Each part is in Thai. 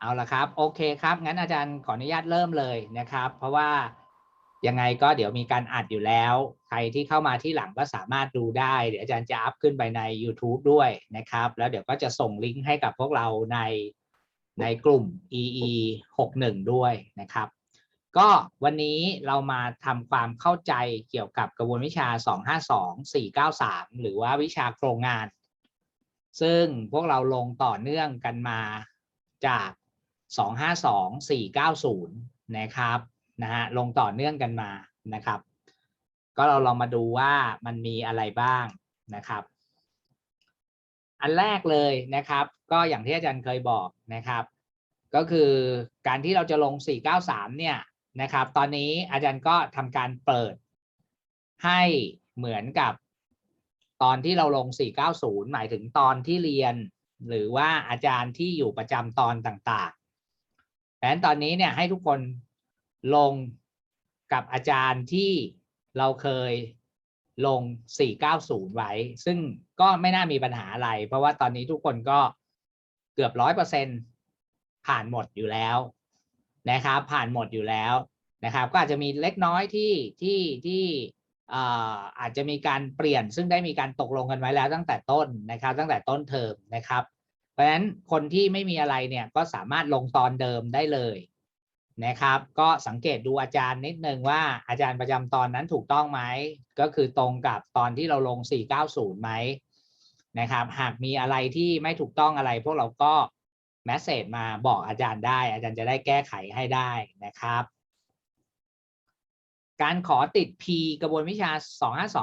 เอาละครับ โอเคครับ งั้นอาจารย์ขออนุญาตเริ่มเลยนะครับ เพราะว่ายังไงก็เดี๋ยวมีการอัดอยู่แล้ว ใครที่เข้ามาที่หลังก็สามารถดูได้ เดี๋ยวอาจารย์จะอัพขึ้นไปใน YouTube ด้วยนะครับ แล้วเดี๋ยวก็จะส่งลิงก์ให้กับพวกเราในในกลุ่ม EE 61ด้วยนะครับ ก็วันนี้เรามาทำความเข้าใจเกี่ยวกับกระบวนวิชา 252 493 หรือว่าวิชาโครงงาน ซึ่งพวกเราลงต่อเนื่องกันมาจาก 252 490 นะครับนะฮะลงต่อเนื่องกันมานะครับ ก็เราลองมาดูว่ามันมีอะไรบ้างนะครับ อันแรกเลยนะครับ ก็อย่างที่อาจารย์เคยบอกนะครับ ก็คือการที่เราจะลง 493 เนี่ยนะครับ ตอนนี้อาจารย์ก็ทำการเปิดให้เหมือนกับตอนที่เราลง 490 หมายถึงตอนที่เรียน หรือว่าอาจารย์ที่อยู่ประจำตอนต่าง ดังนั้นตอนนี้เนี่ยให้ทุกคนลงกับอาจารย์ที่เราเคยลง 490 ไว้ ซึ่งก็ไม่น่ามีปัญหาอะไร เพราะว่าตอนนี้ทุกคนก็เกือบร้อยเปอร์เซ็นผ่านหมดอยู่แล้วนะครับ ผ่านหมดอยู่แล้วนะครับ ก็อาจจะมีเล็กน้อยที่ที่ที่เอ่ออาจจะมีการเปลี่ยนซึ่งได้มีการตกลงกันไว้แล้วตั้งแต่ต้นนะครับ ตั้งแต่ต้นเทอมนะครับ เพราะฉะนั้นคนที่ไม่มีอะไรเนี่ยก็สามารถลงตอนเดิมได้เลยนะครับ ก็สังเกตดูอาจารย์นิดนึงว่าอาจารย์ประจำตอนนั้นถูกต้องไหมก็คือตรงกับตอนที่เราลง 490ไหมนะครับ หากมีอะไรที่ไม่ถูกต้องอะไร พวกเราก็แมสเซจมาบอกอาจารย์ได้ อาจารย์จะได้แก้ไขให้ได้นะครับ การขอติด P กระบวนวิชา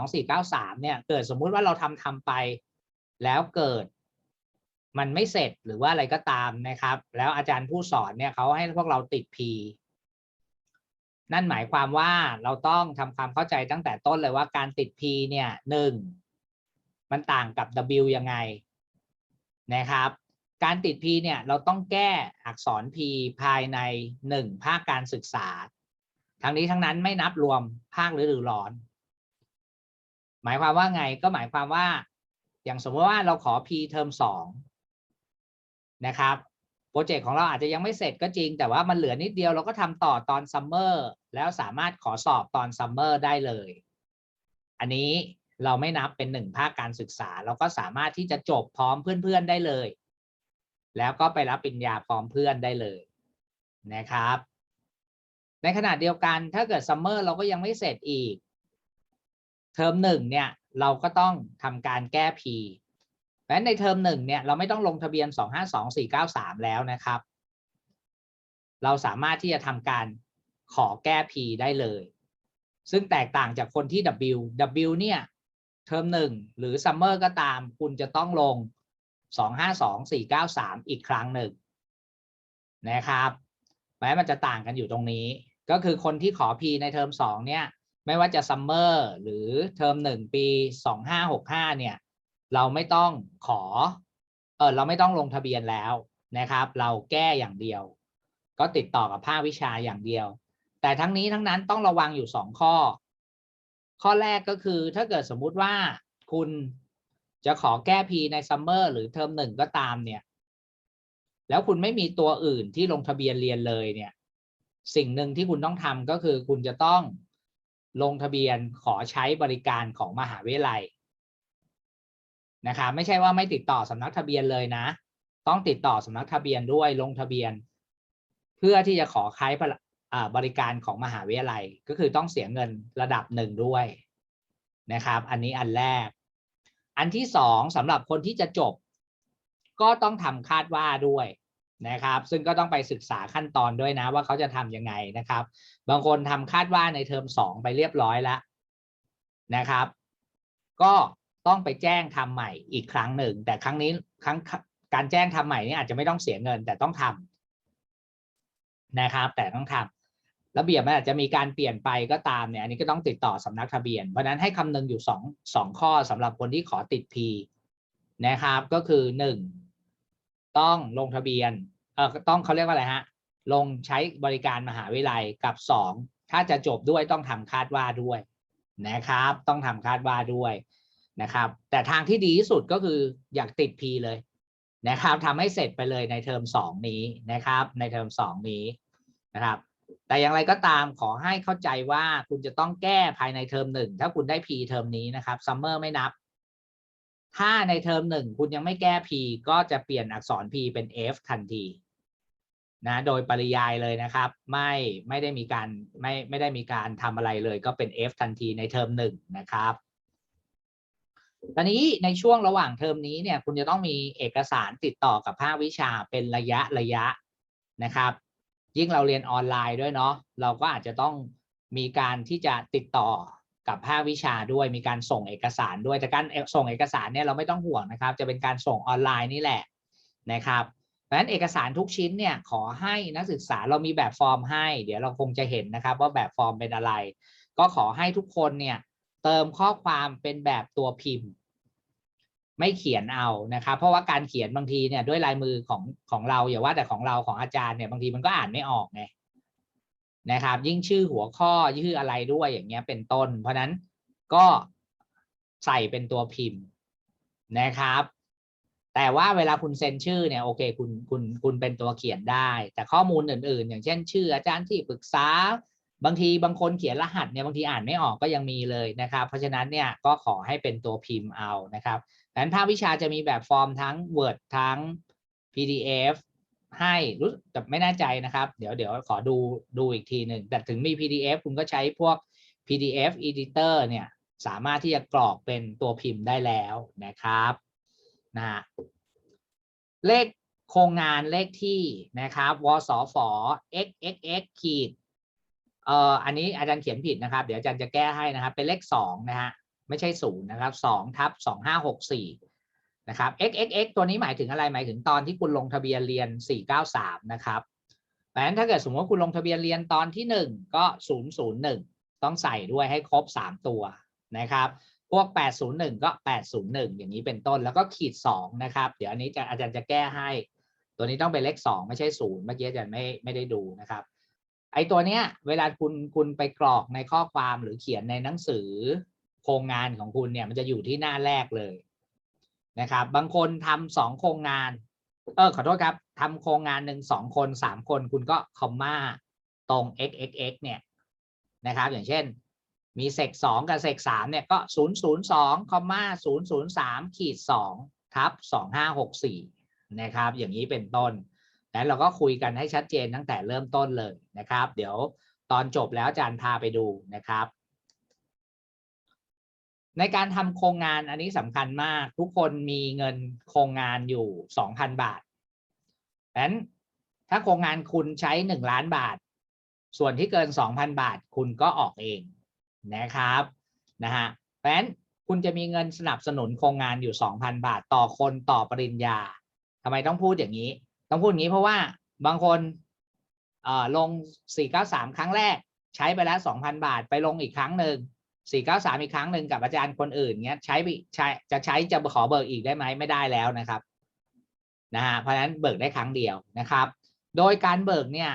252493 เนี่ย เกิดสมมุติว่าเราทำทำไป แล้วเกิด มันไม่เสร็จหรือว่าอะไรก็ตามนะครับ แล้วอาจารย์ผู้สอนเนี่ยเขาให้พวกเราติด P นั่นหมายความว่าเราต้องทำความเข้าใจตั้งแต่ต้นเลยว่าการติด P เนี่ยหนึ่งมันต่างกับ W ยังไงนะครับ การติด P เนี่ยเราต้องแก้อักษร P ภายในหนึ่งภาคการศึกษา ทั้งนี้ทั้งนั้นไม่นับรวมภาคฤดูร้อน หมายความว่าไงก็หมายความว่า อย่างสมมติว่าเราขอ P เทอมสอง นะครับโปรเจกต์ของเราอาจจะยังไม่เสร็จก็จริง แต่ว่ามันเหลือนิดเดียวเราก็ทำต่อตอนซัมเมอร์แล้วสามารถขอสอบตอนซัมเมอร์ได้เลย อันนี้เราไม่นับเป็นหนึ่งภาคการศึกษา เราก็สามารถที่จะจบพร้อมเพื่อนๆได้เลย แล้วก็ไปรับปริญญาพร้อมเพื่อนได้เลยนะครับ ในขณะเดียวกันถ้าเกิดซัมเมอร์เราก็ยังไม่เสร็จอีก เทอมหนึ่งเนี่ยเราก็ต้องทำการแก้ P งั้นในเทอมหนึ่งเนี่ยเราไม่ต้องลงทะเบียน 252493 แล้วนะครับ เราสามารถที่จะทำการขอแก้ P ได้เลย ซึ่งแตกต่างจากคนที่ W W เนี่ยเทอมหนึ่งหรือซัมเมอร์ก็ตาม คุณจะต้องลง 252493 อีกครั้งหนึ่งนะครับแม้มันจะต่างกันอยู่ตรงนี้ ก็คือคนที่ขอ P ในเทอมสองเนี่ย ไม่ว่าจะซัมเมอร์หรือเทอมหนึ่งปี 2565 เนี่ย เราไม่ต้องขอเออเราไม่ต้องลงทะเบียนแล้วนะครับ เราแก้อย่างเดียว ก็ติดต่อกับภาควิชาอย่างเดียว แต่ทั้งนี้ทั้งนั้นต้องระวังอยู่สองข้อ ข้อแรกก็คือถ้าเกิดสมมุติว่าคุณจะขอแก้ P ในซัมเมอร์หรือเทอมหนึ่งก็ตามเนี่ย แล้วคุณไม่มีตัวอื่นที่ลงทะเบียนเรียนเลยเนี่ย สิ่งหนึ่งที่คุณต้องทำก็คือคุณจะต้องลงทะเบียนขอใช้บริการของมหาวิทยาลัย นะครับไม่ใช่ว่าไม่ติดต่อสำนักทะเบียนเลยนะ ต้องติดต่อสำนักทะเบียนด้วยลงทะเบียน เพื่อที่จะขอใช้บริการของมหาวิทยาลัยก็คือต้องเสียเงินระดับหนึ่งด้วยนะครับ อันนี้อันแรก อันที่สองสำหรับคนที่จะจบ ก็ต้องทำคาดว่าด้วยนะครับ ซึ่งก็ต้องไปศึกษาขั้นตอนด้วยนะว่าเขาจะทำยังไงนะครับ บางคนทำคาดว่าในเทอมสองไปเรียบร้อยแล้วนะครับ ก็ ต้องไปแจ้งทำใหม่อีกครั้งหนึ่ง แต่ครั้งนี้ครั้งการแจ้งทำใหม่นี่อาจจะไม่ต้องเสียเงิน แต่ต้องทำนะครับ แต่ต้องทำระเบียบมันอาจจะมีการเปลี่ยนไปก็ตามเนี่ยอันนี้ก็ต้องติดต่อสำนักทะเบียน เพราะนั้นให้คำนึงอยู่สองสองข้อสำหรับคนที่ขอติด P นะครับ ก็คือหนึ่งต้องลงทะเบียนเอ่อต้องเขาเรียกว่าอะไรฮะลงใช้บริการมหาวิทยาลัยกับสองถ้าจะจบด้วยต้องทำคาดว่าด้วยนะครับ ต้องทำคาดว่าด้วย นะครับ แต่ทางที่ดีที่สุดก็คืออยากติด P เลยนะครับทำให้เสร็จไปเลยในเทอมสองนี้นะครับ ในเทอมสองนี้นะครับ แต่อย่างไรก็ตามขอให้เข้าใจว่าคุณจะต้องแก้ภายในเทอมหนึ่งถ้าคุณได้ P เทอมนี้นะครับซัมเมอร์ไม่นับ ถ้าในเทอมหนึ่งคุณยังไม่แก้ P ก็จะเปลี่ยนอักษร P เป็น F ทันทีนะโดยปริยายเลยนะครับ ไม่ไม่ได้มีการไม่ไม่ได้มีการทำอะไรเลย ก็เป็น F ทันทีในเทอมหนึ่งนะครับ ตอนนี้ในช่วงระหว่างเทอมนี้เนี่ยคุณจะต้องมีเอกสารติดต่อกับภาควิชาเป็นระยะระยะนะครับ ยิ่งเราเรียนออนไลน์ด้วยเนาะเราก็อาจจะต้องมีการที่จะติดต่อกับภาควิชาด้วยมีการส่งเอกสารด้วยแต่การส่งเอกสารเนี่ยเราไม่ต้องห่วงนะครับ จะเป็นการส่งออนไลน์นี่แหละนะครับเพราะฉะนั้นเอกสารทุกชิ้นเนี่ยขอให้นักศึกษาเรามีแบบฟอร์มให้ เดี๋ยวเราคงจะเห็นนะครับ ว่าแบบฟอร์มเป็นอะไร ก็ขอให้ทุกคนเนี่ย เติมข้อความเป็นแบบตัวพิมพ์ ไม่เขียนเอานะครับ เพราะว่าการเขียนบางทีเนี่ยด้วยลายมือของของเราอย่าว่าแต่ของเราของอาจารย์เนี่ยบางทีมันก็อ่านไม่ออกไงนะครับ ยิ่งชื่อหัวข้อชื่ออะไรด้วยอย่างเงี้ยเป็นต้น เพราะนั้นก็ใส่เป็นตัวพิมพ์นะครับ แต่ว่าเวลาคุณเซ็นชื่อเนี่ยโอเคคุณคุณคุณเป็นตัวเขียนได้ แต่ข้อมูลอื่น ๆ อย่างเช่น ชื่ออาจารย์ที่ปรึกษา บางทีบางคนเขียนรหัสเนี่ยบางทีอ่านไม่ออกก็ยังมีเลยนะครับ เพราะฉะนั้นเนี่ยก็ขอให้เป็นตัวพิมพ์เอานะครับดังนั้นภาควิชาจะมีแบบฟอร์มทั้ง Word ทั้ง PDF ให้รู้แต่ไม่แน่ใจนะครับ เดี๋ยวเดี๋ยวขอดูดูอีกทีหนึ่งแต่ถึงมี PDF คุณก็ใช้พวก PDF editor เนี่ยสามารถที่จะกรอกเป็นตัวพิมพ์ได้แล้วนะครับนะฮะเลขโครงงานเลขที่นะครับวสฝ xxx ขีด เอ่ออันนี้อาจารย์เขียนผิดนะครับ เดี๋ยวอาจารย์จะแก้ให้นะครับ เป็นเลขสองนะฮะไม่ใช่ศูนย์นะครับสองทับสองห้าหกสี่นะครับ x x x ตัวนี้หมายถึงอะไรหมายถึงตอนที่คุณลงทะเบียนเรียนสี่เก้าสามนะครับเพราะฉะนั้นถ้าเกิดสมมติว่าคุณลงทะเบียนเรียนตอนที่หนึ่งก็ศูนย์ศูนย์หนึ่งต้องใส่ด้วยให้ครบสามตัวนะครับ พวก 801 ก็ 801 อย่างนี้เป็นต้นแล้วก็ขีด 2 นะครับ เดี๋ยวอันนี้จะอาจารย์จะแก้ให้ ตัวนี้ต้องเป็นเลข 2 ไม่ใช่ 0 เมื่อกี้อาจารย์ไม่ไม่ได้ดูนะครับ ไอ้ตัวเนี้ย เวลาคุณคุณไปกรอกในข้อความหรือเขียนในหนังสือโครงงานของคุณเนี่ยมันจะอยู่ที่หน้าแรกเลยนะครับ บางคนทำสองโครงงาน เออขอโทษครับทำโครงงานหนึ่งสองคนสามคนคุณก็คอมมาตรง x x x เนี่ยนะครับ อย่างเช่น มีเซกสองกับเซกสามเนี่ยก็ศูนย์ศูนย์สองคอมมาศูนย์ศูนย์สามขีดสองทับสองห้าหกสี่นะครับ อย่างนี้เป็นต้น แล้วเราก็คุยกันให้ชัดเจนตั้งแต่เริ่มต้นเลยนะครับ เดี๋ยวตอนจบแล้วอาจารย์พาไปดูนะครับ ในการทำโครงงานอันนี้สำคัญมาก ทุกคนมีเงินโครงงานอยู่สองพันบาทดังนั้นถ้าโครงงานคุณใช้หนึ่งล้านบาท ส่วนที่เกินสองพันบาทคุณก็ออกเองนะครับนะฮะเพราะฉะนั้นคุณจะมีเงินสนับสนุนโครงงานอยู่ 2,000 บาทต่อคนต่อปริญญาทำไมต้องพูดอย่างนี้ ต้องพูดอย่างนี้เพราะว่าบางคนลง 493 ครั้งแรก ใช้ไปแล้ว 2,000 บาทไปลงอีกครั้งหนึ่ง493 อีกครั้งหนึ่งกับอาจารย์คนอื่นเงี้ยใช้ไปใช้จะใช้จะขอเบิกอีกได้ไหมไม่ได้แล้วนะครับนะฮะเพราะฉะนั้นเบิกได้ครั้งเดียวนะครับ โดยการเบิกเนี่ย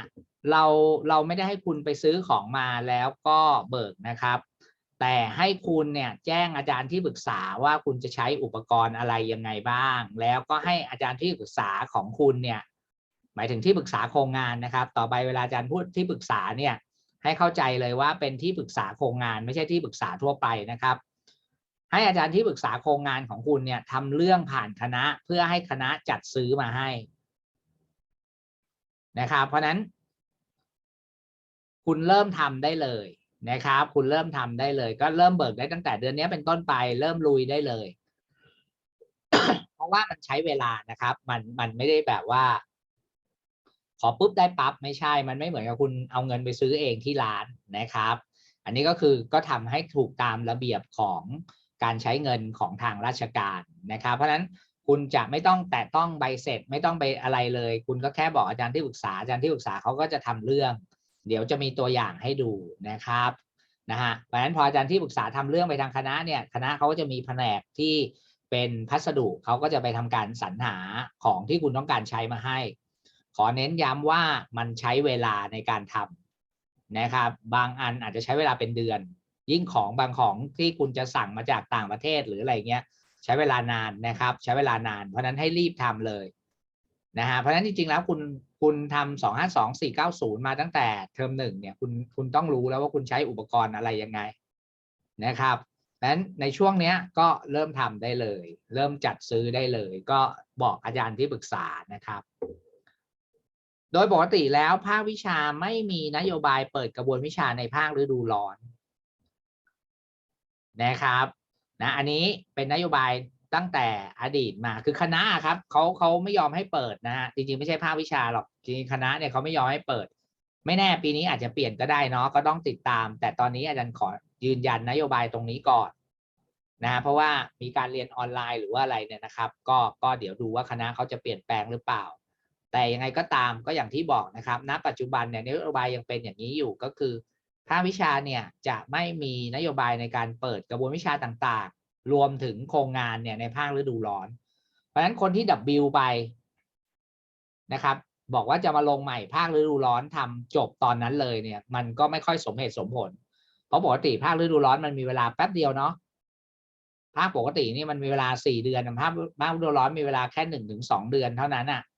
เราเราไม่ได้ให้คุณไปซื้อของมาแล้วก็เบิกนะครับ แต่ให้คุณเนี่ยแจ้งอาจารย์ที่ปรึกษาว่าคุณจะใช้อุปกรณ์อะไรยังไงบ้าง แล้วก็ให้อาจารย์ที่ปรึกษาของคุณเนี่ย หมายถึงที่ปรึกษาโครงงานนะครับ ต่อไปเวลาอาจารย์พูดที่ปรึกษาเนี่ยให้เข้าใจเลยว่าเป็นที่ปรึกษาโครงงานไม่ใช่ที่ปรึกษาทั่วไปนะครับ ให้อาจารย์ที่ปรึกษาโครงงานของคุณเนี่ยทำเรื่องผ่านคณะเพื่อให้คณะจัดซื้อมาให้นะครับ เพราะนั้น คุณเริ่มทำได้เลยนะครับ คุณเริ่มทำได้เลย ก็เริ่มเบิกได้ตั้งแต่เดือนนี้เป็นต้นไป เริ่มลุยได้เลย เพราะว่ามันใช้เวลานะครับ มันมันไม่ได้แบบว่า ขอปุ๊บได้ปั๊บไม่ใช่ มันไม่เหมือนกับคุณเอาเงินไปซื้อเองที่ร้านนะครับ อันนี้ก็คือก็ทำให้ถูกตามระเบียบของการใช้เงินของทางราชการนะครับ เพราะฉะนั้นคุณจะไม่ต้องแตะต้องใบเสร็จไม่ต้องไปอะไรเลย คุณก็แค่บอกอาจารย์ที่ปรึกษาอาจารย์ที่ปรึกษาเขาก็จะทำเรื่อง เดี๋ยวจะมีตัวอย่างให้ดูนะครับนะฮะเพราะฉะนั้นพออาจารย์ที่ปรึกษาทำเรื่องไปทางคณะเนี่ยคณะเขาก็จะมีแผนกที่เป็นพัสดุเขาก็จะไปทำการสรรหาของที่คุณต้องการใช้มาให้ ขอเน้นย้ำว่ามันใช้เวลาในการทำนะครับ บางอันอาจจะใช้เวลาเป็นเดือน ยิ่งของบางของที่คุณจะสั่งมาจากต่างประเทศหรืออะไรเงี้ยใช้เวลานานนะครับ ใช้เวลานาน เพราะนั้นให้รีบทำเลยนะฮะเพราะนั้นจริงๆแล้วคุณคุณทำสองห้าสองสี่เก้าศูนย์มาตั้งแต่เทอมหนึ่งเนี่ยคุณคุณต้องรู้แล้วว่าคุณใช้อุปกรณ์อะไรยังไงนะครับนั้นในช่วงเนี้ยก็เริ่มทำได้เลย เริ่มจัดซื้อได้เลย ก็บอกอาจารย์ที่ปรึกษานะครับ โดยปกติแล้วภาควิชาไม่มีนโยบายเปิดกระบวนวิชาในภาคฤดูร้อนนะครับนะอันนี้เป็นนโยบายตั้งแต่อดีตมาคือคณะครับเขาเขาไม่ยอมให้เปิดนะฮะจริงๆไม่ใช่ภาควิชาหรอกจริงๆคณะเนี่ยเขาไม่ยอมให้เปิด ไม่แน่ปีนี้อาจจะเปลี่ยนก็ได้เนาะก็ต้องติดตาม แต่ตอนนี้อาจารย์ขอยืนยันนโยบายตรงนี้ก่อนนะเพราะว่ามีการเรียนออนไลน์หรือว่าอะไรเนี่ยนะครับ ก็ก็เดี๋ยวดูว่าคณะเขาจะเปลี่ยนแปลงหรือเปล่า แต่ยังไงก็ตามก็อย่างที่บอกนะครับณปัจจุบันเนี่ยนโยบายยังเป็นอย่างนี้อยู่ก็คือภาควิชาเนี่ยจะไม่มีนโยบายในการเปิดกระบวนวิชาต่างๆ รวมถึงโครงงานเนี่ยในภาคฤดูร้อน เพราะฉะนั้นคนที่ดับบิลไปนะครับ บอกว่าจะมาลงใหม่ภาคฤดูร้อนทำจบตอนนั้นเลยเนี่ย มันก็ไม่ค่อยสมเหตุสมผล เพราะปกติภาคฤดูร้อนมันมีเวลาแป๊บเดียวเนาะภาคปกตินี่มันมีเวลาสี่เดือนภาคภาคฤดูร้อนมีเวลาแค่หนึ่งถึงสองเดือนเท่านั้นอะเพราะ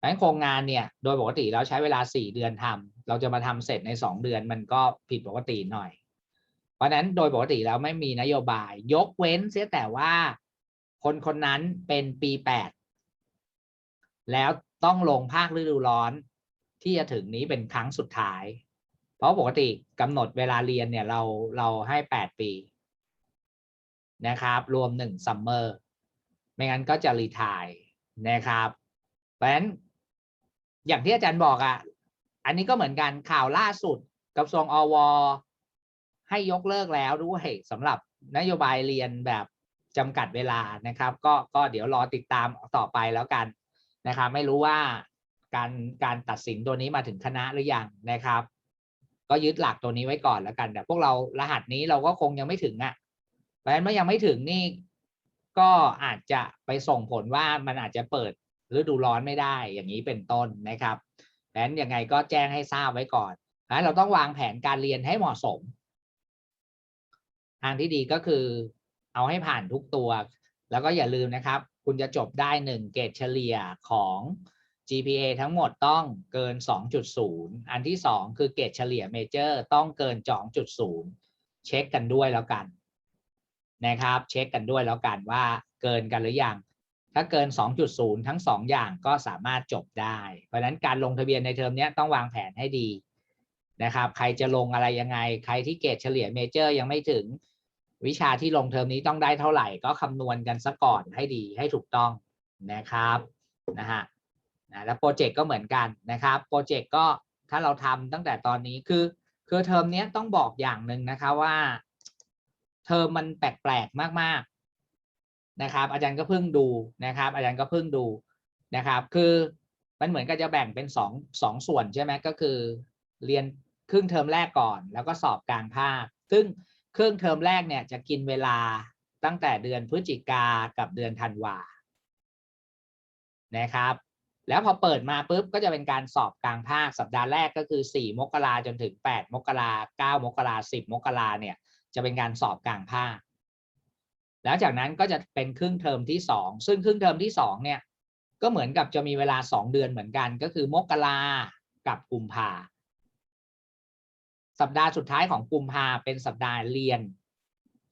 ฉะนั้นโครงงานเนี่ยโดยปกติแล้วใช้เวลาสี่เดือนทำเราจะมาทำเสร็จในสองเดือนมันก็ผิดปกติหน่อย เพราะฉะนั้นโดยปกติแล้วไม่มีนโยบาย ยกเว้นเสียแต่ว่าคนคนนั้นเป็นปีแปดแล้วต้องลงภาคฤดูร้อนที่จะถึงนี้เป็นครั้งสุดท้าย เพราะปกติกำหนดเวลาเรียนเนี่ยเราเราให้แปดปีนะครับ รวมหนึ่งซัมเมอร์ ไม่งั้นก็จะรีทายนะครับเพราะฉะนั้น อย่างที่อาจารย์บอกอะ่ะ อันนี้ก็เหมือนกันข่าวล่าสุดกระทรงอวให้ยกเลิกแล้วด้วยสำหรับนโยบายเรียนแบบจำกัดเวลานะครับ ก็ก็เดี๋ยวรอติดตามต่อไปแล้วกันนะครับ ไม่รู้ว่าการการตัดสินตัวนี้มาถึงคณะหรือยังนะครับ ก็ยึดหลักตัวนี้ไว้ก่อนแล้วกัน แต่พวกเรารหัสนี้เราก็คงยังไม่ถึงอะ่ะเพราะฉะนั้นเมื่อยังไม่ถึงนี่ก็อาจจะไปส่งผลว่ามันอาจจะเปิด ฤดูร้อนไม่ได้อย่างนี้เป็นต้นนะครับดังนั้นยังไงก็แจ้งให้ทราบไว้ก่อนนะเราต้องวางแผนการเรียนให้เหมาะสม ทางที่ดีก็คือเอาให้ผ่านทุกตัว แล้วก็อย่าลืมนะครับ คุณจะจบได้หนึ่งเกรดเฉลี่ยของ GPA ทั้งหมดต้องเกิน 2.0 อันที่สองคือเกรดเฉลี่ยเมเจอร์ต้องเกิน 2.0 เช็คกันด้วยแล้วกันนะครับ เช็คกันด้วยแล้วกันว่าเกินกันหรือยัง ถ้าเกิน 2.0 ทั้ง 2 อย่างก็สามารถจบได้ เพราะนั้นการลงทะเบียนในเทอมนี้ต้องวางแผนให้ดีนะครับ ใครจะลงอะไรยังไง ใครที่เกรดเฉลี่ยเมเจอร์ยังไม่ถึงวิชาที่ลงเทอมนี้ต้องได้เท่าไหร่ก็คำนวณกันซะก่อนให้ดีให้ถูกต้องนะครับนะฮะนะแล้วโปรเจกต์ก็เหมือนกันนะครับ โปรเจกต์ก็ถ้าเราทำตั้งแต่ตอนนี้คือคือเทอมนี้ต้องบอกอย่างหนึ่งนะคะว่า เทอมมันแปลกๆมาก นะครับ อาจารย์ก็เพิ่งดูนะครับ อาจารย์ก็เพิ่งดูนะครับ คือมันเหมือนกับจะแบ่งเป็นสองสองส่วนใช่ไหมก็คือ เรียนครึ่งเทอมแรกก่อน แล้วก็สอบกลางภาค ซึ่งครึ่งเทอมแรกเนี่ยจะกินเวลาตั้งแต่เดือนพฤศจิกากับเดือนธันวานะครับ แล้วพอเปิดมาปุ๊บก็จะเป็นการสอบกลางภาคสัปดาห์แรกก็คือ 4 มกราจนถึง 8 มกรา9มกรา10 มกราเนี่ยจะเป็นการสอบกลางภาค แล้วจากนั้นก็จะเป็นครึ่งเทอมที่2ซึ่งครึ่งเทอมที่2เนี่ยก็เหมือนกับจะมีเวลา2เดือนเหมือนกัน ก็คือมกรากับกุมภาสัปดาห์สุดท้ายของกุมภาเป็นสัปดาห์เรียน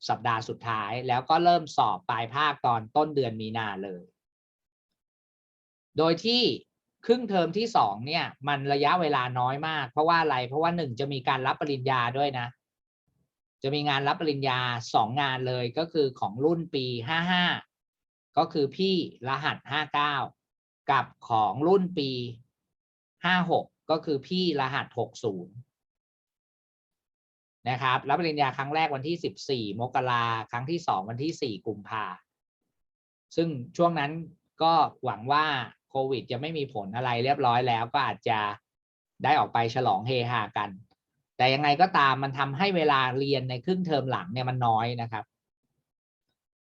สัปดาห์สุดท้ายแล้วก็เริ่มสอบปลายภาคตอนต้นเดือนมีนาเลย โดยที่ครึ่งเทอมที่สองเนี่ยมันระยะเวลาน้อยมาก เพราะว่าอะไรเพราะว่าหนึ่งจะมีการรับปริญญาด้วยนะ จะมีงานรับปริญญาสองงานเลยก็คือของรุ่นปีห้าห้าก็คือพี่รหัสห้าเก้ากับของรุ่นปีห้าหกก็คือพี่รหัสหกศูนย์นะครับรับปริญญาครั้งแรกวันที่14มกราครั้งที่2วันที่4กุมภาซึ่งช่วงนั้นก็หวังว่าโควิดจะไม่มีผลอะไรเรียบร้อยแล้วก็อาจจะได้ออกไปฉลองเฮฮากัน แต่ยังไงก็ตามมันทำให้เวลาเรียนในครึ่งเทอมหลังเนี่ยมันน้อยนะครับ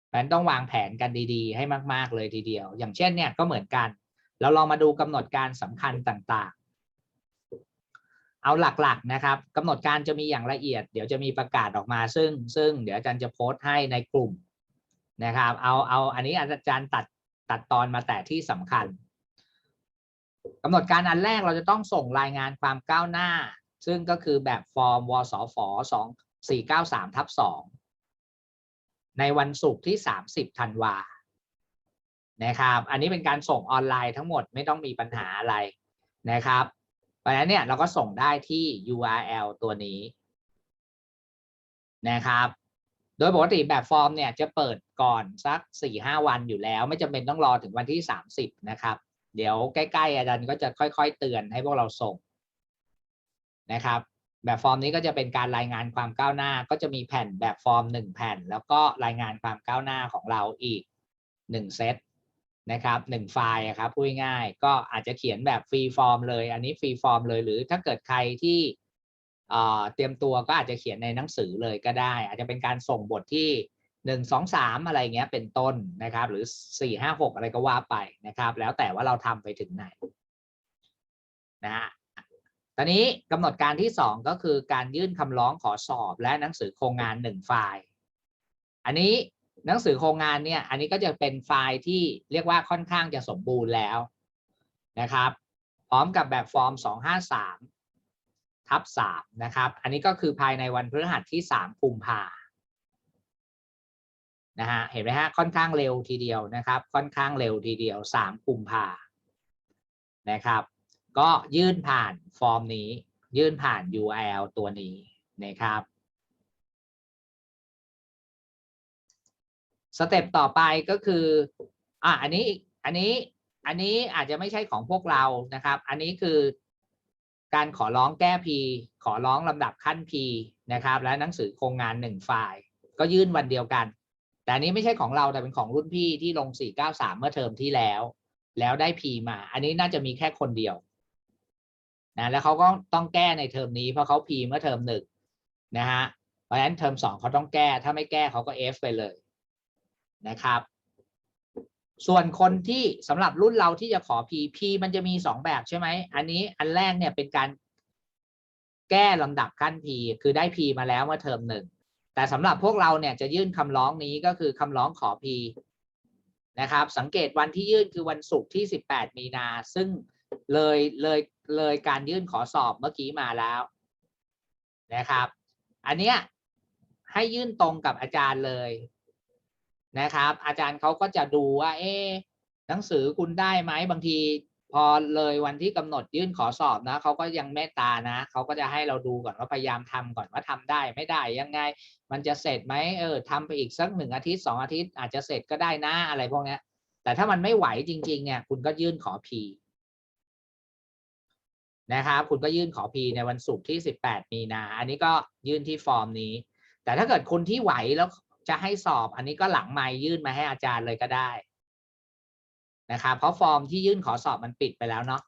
เพราะนั้นต้องวางแผนกันดีๆ ให้มาก ๆ เลยทีเดียว อย่างเช่นเนี่ยก็เหมือนกัน เราลองมาดูกำหนดการสำคัญต่างๆ เอาหลักๆนะครับกำหนดการจะมีอย่างละเอียด เดี๋ยวจะมีประกาศออกมาซึ่ง ซึ่งเดี๋ยวอาจารย์จะโพสต์ให้ในกลุ่มนะครับ เอาเอาอันนี้อาจารย์ตัดตัดตอนมาแต่ที่สำคัญกำหนดการอันแรกเราจะต้องส่งรายงานความก้าวหน้า ซึ่งก็คือแบบฟอร์มวสฟสองสี่เก้าสามทับสองในวันศุกร์ที่สามสิบธันวานะครับ อันนี้เป็นการส่งออนไลน์ทั้งหมดไม่ต้องมีปัญหาอะไรนะครับ เพราะฉะนั้นเนี่ยเราก็ส่งได้ที่ URL ตัวนี้นะครับ โดยปกติแบบฟอร์มเนี่ยจะเปิดก่อนสักสี่ห้าวันอยู่แล้ว ไม่จำเป็นต้องรอถึงวันที่สามสิบนะครับ เดี๋ยวใกล้ ๆ อาจารย์ก็จะค่อย ๆ เตือนให้พวกเราส่ง นะครับ แบบฟอร์มนี้ก็จะเป็นการรายงานความก้าวหน้า ก็จะมีแผ่นแบบฟอร์มหนึ่งแผ่น แล้วก็รายงานความก้าวหน้าของเราอีกหนึ่งเซตนะครับหนึ่งไฟล์ครับพูดง่ายก็อาจจะเขียนแบบฟรีฟอร์มเลย อันนี้ฟรีฟอร์มเลย หรือถ้าเกิดใครที่เอ่อเตรียมตัวก็อาจจะเขียนในหนังสือเลยก็ได้ อาจจะเป็นการส่งบทที่หนึ่งสองสามอะไรเงี้ยเป็นต้นนะครับ หรือสี่ห้าหกอะไรก็ว่าไปนะครับ แล้วแต่ว่าเราทำไปถึงไหนนะฮะ ตอนนี้กำหนดการที่สองก็คือการยื่นคำร้องขอสอบและหนังสือโครงงานหนึ่งไฟล์อันนี้หนังสือโครงงานเนี่ยอันนี้ก็จะเป็นไฟล์ที่เรียกว่าค่อนข้างจะสมบูรณ์แล้วนะครับ พร้อมกับแบบฟอร์ม 253ทับ3นะครับอันนี้ก็คือภายในวันพฤหัสที่3กุมภานะฮะเห็นไหมฮะค่อนข้างเร็วทีเดียวนะครับ ค่อนข้างเร็วทีเดียว3กุมภานะครับ ก็ยื่นผ่านฟอร์มนี้ ยื่นผ่าน URL ตัวนี้นะครับสเต็ปต่อไปก็คืออะอันนี้อันนี้อันนี้อาจจะไม่ใช่ของพวกเรานะครับ อันนี้คือการขอร้องแก้ P ขอร้องลำดับขั้น P นะครับ และหนังสือโครงงานหนึ่งไฟล์ก็ยื่นวันเดียวกัน แต่อันนี้ไม่ใช่ของเราแต่เป็นของรุ่นพี่ที่ลง 493 เมื่อเทอมที่แล้ว แล้วได้ P มา อันนี้น่าจะมีแค่คนเดียว นะแล้วเขาก็ต้องแก้ในเทอมนี้เพราะเขา P เมื่อเทอมหนึ่งนะฮะเพราะฉะนั้นเทอมสองเขาต้องแก้ถ้าไม่แก้เขาก็ F ไปเลยนะครับ ส่วนคนที่สำหรับรุ่นเราที่จะขอ P P มันจะมีสองแบบใช่ไหมอันนี้อันแรกเนี่ยเป็นการแก้ลำดับขั้น P คือได้ P มาแล้วเมื่อเทอมหนึ่งแต่สำหรับพวกเราเนี่ยจะยื่นคำร้องนี้ก็คือคำร้องขอ P นะครับ สังเกตวันที่ยื่นคือวันศุกร์ที่ 18 มีนา ซึ่ง เลยเลยเลยการยื่นขอสอบเมื่อกี้มาแล้วนะครับ อันเนี้ยให้ยื่นตรงกับอาจารย์เลยนะครับ อาจารย์เขาก็จะดูว่า เอ๊ะหนังสือคุณได้ไหมบางทีพอเลยวันที่กำหนดยื่นขอสอบนะเขาก็ยังเมตตานะเขาก็จะให้เราดูก่อนว่าพยายามทำก่อนว่าทำได้ไม่ได้ยังไง มันจะเสร็จไหมเออทำไปอีกสักหนึ่งอาทิตย์สองอาทิตย์อาจจะเสร็จก็ได้นะอะไรพวกนี้แต่ถ้ามันไม่ไหวจริง ๆ เนี่ย คุณก็ยื่นขอพี นะครับคุณก็ยื่นขอพีในวันศุกร์ที่ 18 มีนา อันนี้ก็ยื่นที่ฟอร์มนี้ แต่ถ้าเกิดคนที่ไหวแล้วจะให้สอบ อันนี้ก็หลังไมยื่นมาให้อาจารย์เลยก็ได้นะครับเพราะฟอร์มที่ยื่นขอสอบมันปิดไปแล้วเนาะ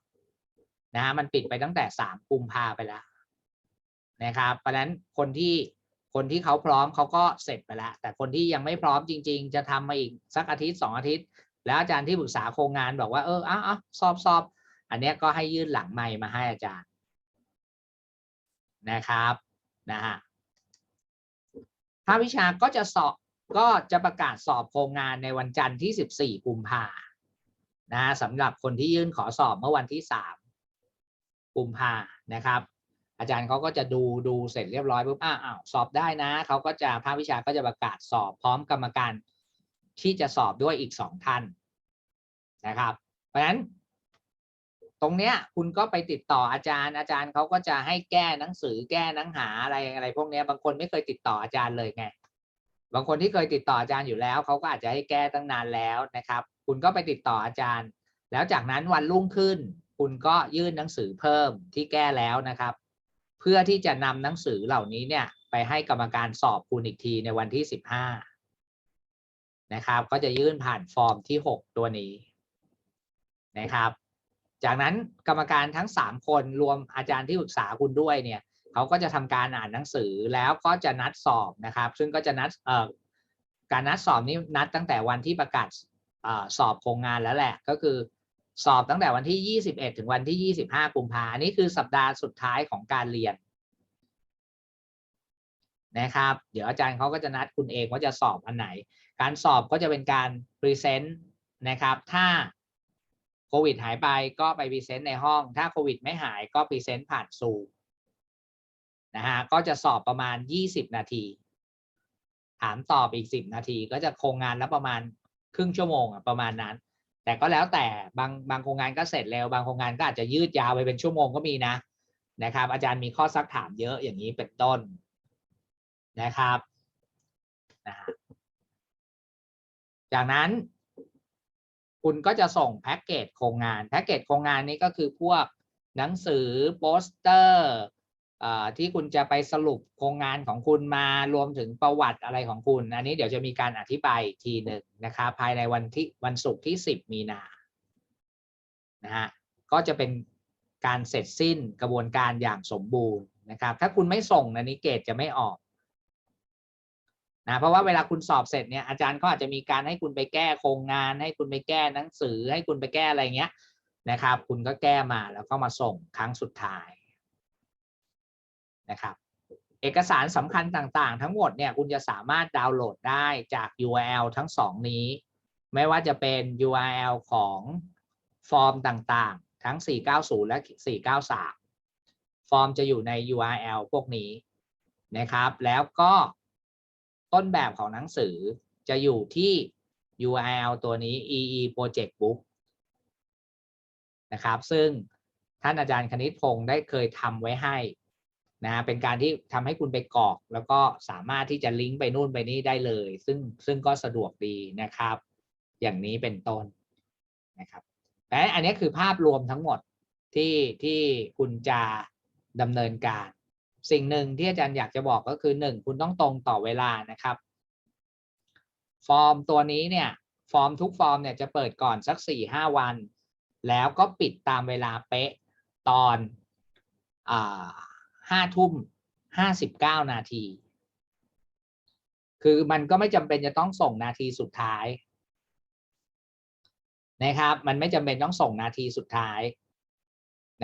นะฮะมันปิดไปตั้งแต่สามกุมภาไปแล้วนะครับเพราะฉะนั้นคนที่คนที่เขาพร้อมเขาก็เสร็จไปแล้ว แต่คนที่ยังไม่พร้อมจริง ๆ จะทำมาอีกสักอาทิตย์สองอาทิตย์ แล้วอาจารย์ที่ปรึกษาโครงงานบอกว่าเอออ้าสอบสอบ อันนี้ก็ให้ยื่นหลังไมมาให้อาจารย์นะครับนะฮะภาควิชาก็จะสอบก็จะประกาศสอบโครงงานในวันจันทร์ที่ 14 กุมภานะสำหรับคนที่ยื่นขอสอบเมื่อวันที่ 3 กุมภานะครับ อาจารย์เขาก็จะดูดูเสร็จเรียบร้อยปุ๊บอ้าวสอบได้นะเขาก็จะภาควิชาก็จะประกาศสอบพร้อมกรรมการที่จะสอบด้วยอีกสองท่านนะครับ เพราะฉะนั้น ตรงเนี้ยคุณก็ไปติดต่ออาจารย์อาจารย์เขาก็จะให้แก้หนังสือแก้หนังหาอะไรอะไร พวกเนี้ยบางคนไม่เคยติดต่ออาจารย์เลยไงบางคนที่เคยติดต่ออาจารย์อยู่แล้วเขาก็อาจจะให้แก้ตั้งนานแล้วนะครับ คุณก็ไปติดต่ออาจารย์ แล้วจากนั้นวันรุ่งขึ้น คุณก็ยื่นหนังสือเพิ่มที่แก้แล้วนะครับ เพื่อที่จะนำหนังสือเหล่านี้เนี่ยไปให้กรรมการสอบคุณอีกทีในวันที่สิบห้านะครับ ก็จะยื่นผ่านฟอร์มที่หกตัวนี้นะครับ จากนั้นกรรมการทั้งสามคนรวมอาจารย์ที่ปรึกษาคุณด้วยเนี่ยเขาก็จะทำการอ่านหนังสือแล้วก็จะนัดสอบนะครับ ซึ่งก็จะนัดเอ่อการนัดสอบนี้นัดตั้งแต่วันที่ประกาศสอบโครงงานแล้วแหละก็คือสอบตั้งแต่วันที่ 21 ถึงวันที่ 25 กุมภาพันนี่คือสัปดาห์สุดท้ายของการเรียนนะครับ เดี๋ยวอาจารย์เขาก็จะนัดคุณเองว่าจะสอบอันไหน การสอบก็จะเป็นการพรีเซนต์นะครับ ถ้า โควิดหายไปก็ไปพรีเซนต์ในห้อง ถ้าโควิดไม่หายก็พรีเซนต์ผ่านซูมนะฮะก็จะสอบประมาณยี่สิบนาที ถามตอบอีกสิบนาที ก็จะโครงงานแล้วประมาณครึ่งชั่วโมงอะประมาณนั้น แต่ก็แล้วแต่บางบางโครงงานก็เสร็จเร็วบางโครงงานก็อาจจะยืดยาวไปเป็นชั่วโมงก็มีนะนะครับ อาจารย์มีข้อซักถามเยอะอย่างนี้เป็นต้นนะครับนะฮะจากนั้น คุณก็จะส่งแพ็กเกจโครงงานแพ็กเกจโครงงานนี้ก็คือพวกหนังสือโปสเตอร์ที่คุณจะไปสรุปโครงงานของคุณมารวมถึงประวัติอะไรของคุณ อันนี้เดี๋ยวจะมีการอธิบายทีหนึ่งนะครับภายในวันที่วันศุกร์ที่ 10 มีนานะฮะก็จะเป็นการเสร็จสิ้นกระบวนการอย่างสมบูรณ์นะครับ ถ้าคุณไม่ส่งอันนี้เกรดจะไม่ออก นะเพราะว่าเวลาคุณสอบเสร็จเนี่ยอาจารย์ก็อาจจะมีการให้คุณไปแก้โครงงาน ให้คุณไปแก้หนังสือ ให้คุณไปแก้อะไรเงี้ยนะครับ คุณก็แก้มาแล้วก็มาส่งครั้งสุดท้ายนะครับ เอกสารสำคัญต่างๆ ทั้งหมดเนี่ยคุณจะสามารถดาวน์โหลดได้จาก URL ทั้งสองนี้ ไม่ว่าจะเป็น URL ของฟอร์มต่างๆ ทั้ง 490 และ 493 ฟอร์มจะอยู่ใน URL พวกนี้นะครับ แล้วก็ ต้นแบบของหนังสือจะอยู่ที่ URL ตัวนี้ EE Project Book นะครับ ซึ่งท่านอาจารย์คณิตพงศ์ได้เคยทำไว้ให้นะเป็นการที่ทำให้คุณไปกรอก แล้วก็สามารถที่จะลิงก์ไปนู่นไปนี่ได้เลย ซึ่งซึ่งก็สะดวกดีนะครับ อย่างนี้เป็นต้นนะครับและอันนี้คือภาพรวมทั้งหมดที่ที่คุณจะดำเนินการ สิ่งหนึ่งที่อาจารย์อยากจะบอกก็คือหนึ่งคุณต้องตรงต่อเวลานะครับ ฟอร์มตัวนี้เนี่ยฟอร์มทุกฟอร์มเนี่ยจะเปิดก่อนสักสี่ห้าวัน แล้วก็ปิดตามเวลาเป๊ะตอนห้าทุ่มห้าสิบเก้านาที คือมันก็ไม่จำเป็นจะต้องส่งนาทีสุดท้ายนะครับ มันไม่จำเป็นต้องส่งนาทีสุดท้าย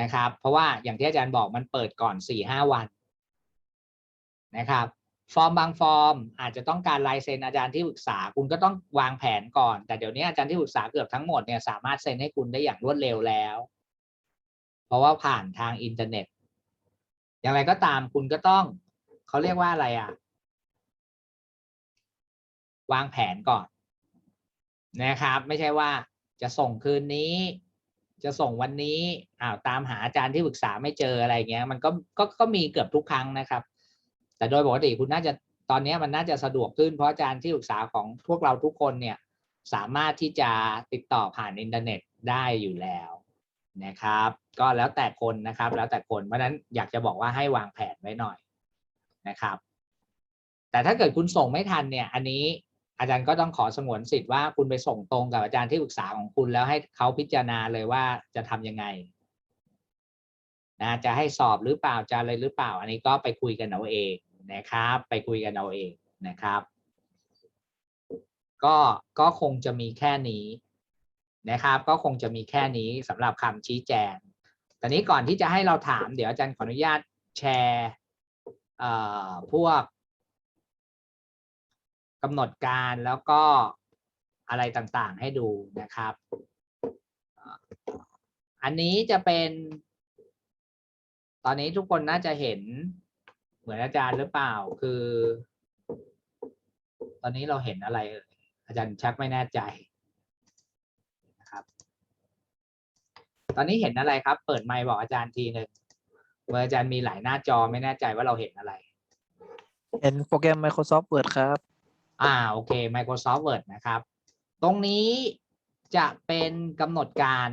นะครับ เพราะว่าอย่างที่อาจารย์บอกมันเปิดก่อนสี่ห้าวัน นะครับ ฟอร์มบางฟอร์ม อาจจะต้องการลายเซ็นอาจารย์ที่ปรึกษาคุณก็ต้องวางแผนก่อน แต่เดี๋ยวนี้อาจารย์ที่ปรึกษาเกือบทั้งหมดเนี่ยสามารถเซ็นให้คุณได้อย่างรวดเร็วแล้ว เพราะว่าผ่านทางอินเทอร์เน็ต อย่างไรก็ตามคุณก็ต้องเขาเรียกว่าอะไรอะวางแผนก่อนนะครับ ไม่ใช่ว่าจะส่งคืนนี้ จะส่งวันนี้อ้าวตามหาอาจารย์ที่ปรึกษาไม่เจออะไรเงี้ย มันก็ก็ก็มีเกือบทุกครั้งนะครับ แต่โดยปกติคุณน่าจะตอนนี้มันน่าจะสะดวกขึ้นเพราะอาจารย์ที่ปรึกษาของพวกเราทุกคนเนี่ยสามารถที่จะติดต่อผ่านอินเทอร์เน็ตได้อยู่แล้วนะครับ ก็แล้วแต่คนนะครับ แล้วแต่คนเพราะฉะนั้นอยากจะบอกว่าให้วางแผนไว้หน่อยนะครับ แต่ถ้าเกิดคุณส่งไม่ทันเนี่ยอันนี้อาจารย์ก็ต้องขอสงวนสิทธิ์ว่าคุณไปส่งตรงกับอาจารย์ที่ปรึกษาของคุณแล้วให้เขาพิจารณาเลยว่าจะทำยังไงนะจะให้สอบหรือเปล่าจะอะไรหรือเปล่า อันนี้ก็ไปคุยกันเอาเอง นะครับ ไปคุยกันเอาเองนะครับ ก็ก็คงจะมีแค่นี้นะครับ ก็คงจะมีแค่นี้สำหรับคำชี้แจงตอนนี้ก่อนที่จะให้เราถามเดี๋ยวอาจารย์ขออนุญาตแชร์พวกกำหนดการแล้วก็อะไรต่างๆให้ดูนะครับ อันนี้จะเป็น ตอนนี้ทุกคนน่าจะเห็น เหมือนอาจารย์หรือเปล่า คือ ตอนนี้เราเห็นอะไรเอ่ยอาจารย์ชักไม่แน่ใจนะครับ ตอนนี้เห็นอะไรครับ เปิดไมค์บอกอาจารย์ทีหนึ่งเมื่ออาจารย์มีหลายหน้าจอไม่แน่ใจว่าเราเห็นอะไร เห็นโปรแกรม Microsoft Word ครับ อ่าโอเค Microsoft Word นะครับ ตรงนี้จะเป็นกำหนดการ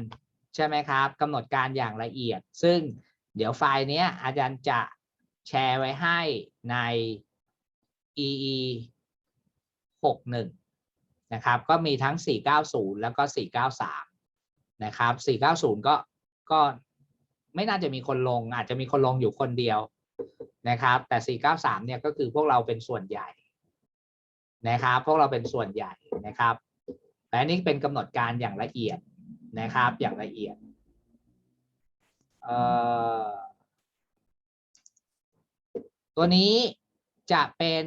ใช่ไหมครับกำหนดการอย่างละเอียด ซึ่งเดี๋ยวไฟล์เนี้ยอาจารย์จะ แชร์ไว้ให้ใน EE 61นะครับ ก็มีทั้ง 490 แล้วก็ 493 นะครับ 490 ก็ก็ไม่น่าจะมีคนลง อาจจะมีคนลงอยู่คนเดียวนะครับ แต่ 493 เนี่ยก็คือพวกเราเป็นส่วนใหญ่นะครับ พวกเราเป็นส่วนใหญ่นะครับแต่อันนี้เป็นกำหนดการอย่างละเอียดนะครับ อย่างละเอียดเอ่อ ตัวนี้จะเป็น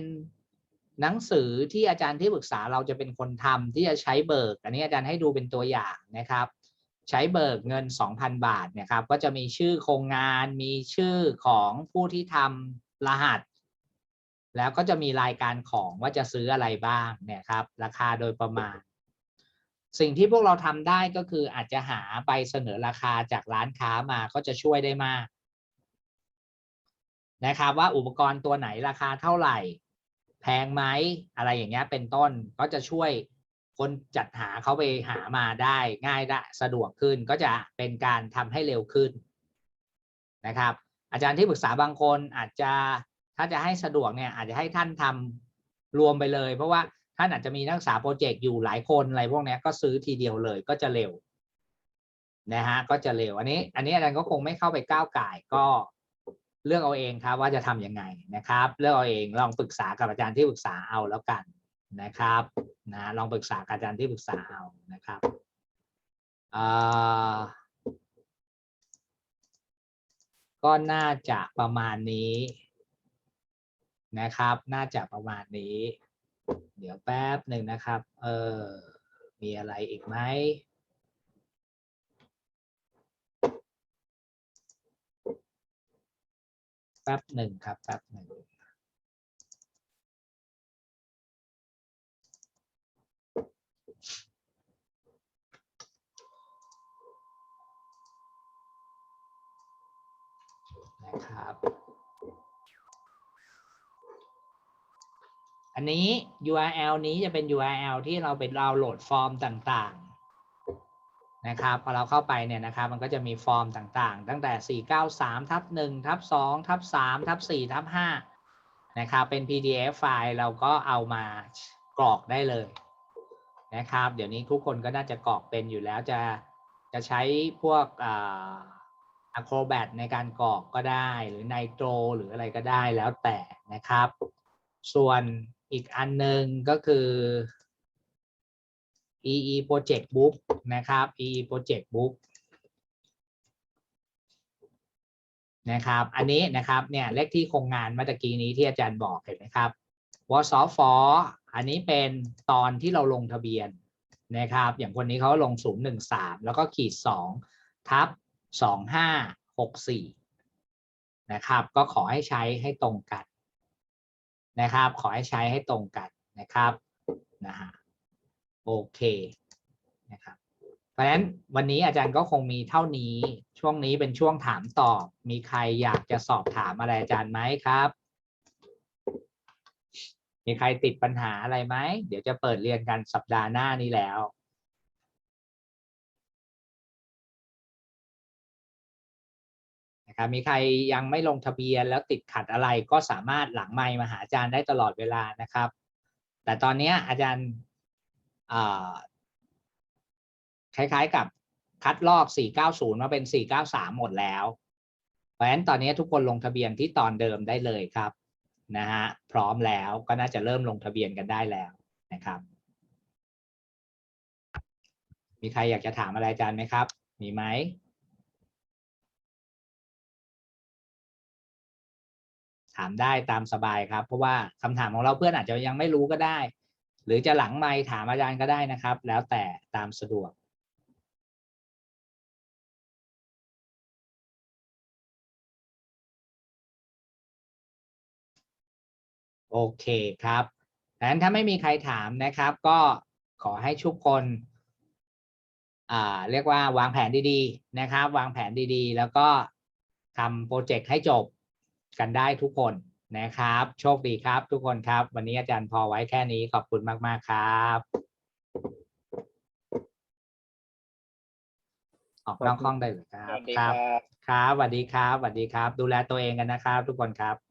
หนังสือที่อาจารย์ที่ปรึกษาเราจะเป็นคนทำที่จะใช้เบิก อันนี้อาจารย์ให้ดูเป็นตัวอย่างนะครับ ใช้เบิกเงิน 2,000 บาทเนี่ยครับ ก็จะมีชื่อโครงงานมีชื่อของผู้ที่ทำรหัส แล้วก็จะมีรายการของว่าจะซื้ออะไรบ้างเนี่ยครับราคาโดยประมาณ สิ่งที่พวกเราทำได้ก็คืออาจจะหาใบเสนอราคาจากร้านค้ามาก็จะช่วยได้มาก นะครับว่าอุปกรณ์ตัวไหนราคาเท่าไหร่ แพงไหมอะไรอย่างเงี้ยเป็นต้นก็จะช่วยคนจัดหาเขาไปหามาได้ง่ายได้สะดวกขึ้นก็จะเป็นการทำให้เร็วขึ้นนะครับ อาจารย์ที่ปรึกษาบางคนอาจจะถ้าจะให้สะดวกเนี่ยอาจจะให้ท่านทำรวมไปเลย เพราะว่าท่านอาจจะมีนักศึกษาโปรเจกต์อยู่หลายคนอะไรพวกเนี้ยก็ซื้อทีเดียวเลยก็จะเร็วนะฮะก็จะเร็วอันนี้ อันนี้อาจารย์ก็คงไม่เข้าไปก้าวไก่ก็ เลือกเอาเองครับว่าจะทำยังไงนะครับ เลือกเอาเองลองปรึกษากับอาจารย์ที่ปรึกษาเอาแล้วกันนะครับนะลองปรึกษากับอาจารย์ที่ปรึกษาเอานะครับก็น่าจะประมาณนี้นะครับ น่าจะประมาณนี้ เดี๋ยวแป๊บหนึ่งนะครับ เออ มีอะไรอีกไหม แป๊บหนึ่งครับแป๊บหนึ่งนะครับ อันนี้ URL นี้จะเป็น URL ที่เราไปดาวน์โหลดฟอร์มต่าง นะครับพอเราเข้าไปเนี่ยนะครับมันก็จะมีฟอร์มต่างๆ ตั้งแต่ 493ทับ1ทับ2ทับ3ทับ4ทับ5นะครับเป็น PDF ไฟล์เราก็เอามากรอกได้เลยนะครับเดี๋ยวนี้ทุกคนก็น่าจะกรอกเป็นอยู่แล้วจะจะใช้พวกอ่า Acrobat ในการกรอกก็ได้หรือ Nitro หรืออะไรก็ได้แล้วแต่นะครับ ส่วนอีกอันหนึ่งก็คือ EE Project Book นะครับ EE Project Book นะครับ อันนี้นะครับ เนี่ยเลขที่โครงงานเมื่อตะกี้นี้ที่อาจารย์บอกเห็นไหมครับวสฟอันนี้เป็นตอนที่เราลงทะเบียนนะครับ อย่างคนนี้เขาลง013แล้วก็ขีด2ทับ2564นะครับ ก็ขอให้ใช้ให้ตรงกันนะครับ ขอให้ใช้ให้ตรงกันนะครับนะฮะ โอเคนะครับเพราะฉะนั้นวันนี้อาจารย์ก็คงมีเท่านี้ ช่วงนี้เป็นช่วงถามตอบ มีใครอยากจะสอบถามอะไรอาจารย์ไหมครับ มีใครติดปัญหาอะไรไหม เดี๋ยวจะเปิดเรียนกันสัปดาห์หน้านี้แล้วนะครับมีใครยังไม่ลงทะเบียนแล้วติดขัดอะไรก็สามารถหลังไมค์มาหาอาจารย์ได้ตลอดเวลานะครับ แต่ตอนนี้อาจารย์ คล้ายๆกับคัดลอก 490 มาเป็น 493 หมดแล้ว เพราะฉะนั้นตอนนี้ทุกคนลงทะเบียนที่ตอนเดิมได้เลยครับนะฮะพร้อมแล้วก็น่าจะเริ่มลงทะเบียนกันได้แล้วนะครับ มีใครอยากจะถามอะไรอาจารย์ไหมครับ มีไหมถามได้ตามสบายครับ เพราะว่าคำถามของเราเพื่อนอาจจะยังไม่รู้ก็ได้ หรือจะหลังไมค์ถามอาจารย์ก็ได้นะครับ แล้วแต่ตามสะดวกโอเคครับดังนั้นถ้าไม่มีใครถามนะครับ ก็ขอให้ทุกคนเรียกว่าวางแผนดีๆนะครับ วางแผนดีๆ แล้วก็ทำโปรเจกต์ให้จบกันได้ทุกคน นะครับ โชคดีครับทุกคนครับ วันนี้อาจารย์พอไว้แค่นี้ขอบคุณมาก ๆ ครับออกนอกห้องได้เลยครัสบวัสดีคครัรับบครับสวัสดีครับสวัสดีครับ ดูแลตัวเองกันนะครับ ทุกคนครับ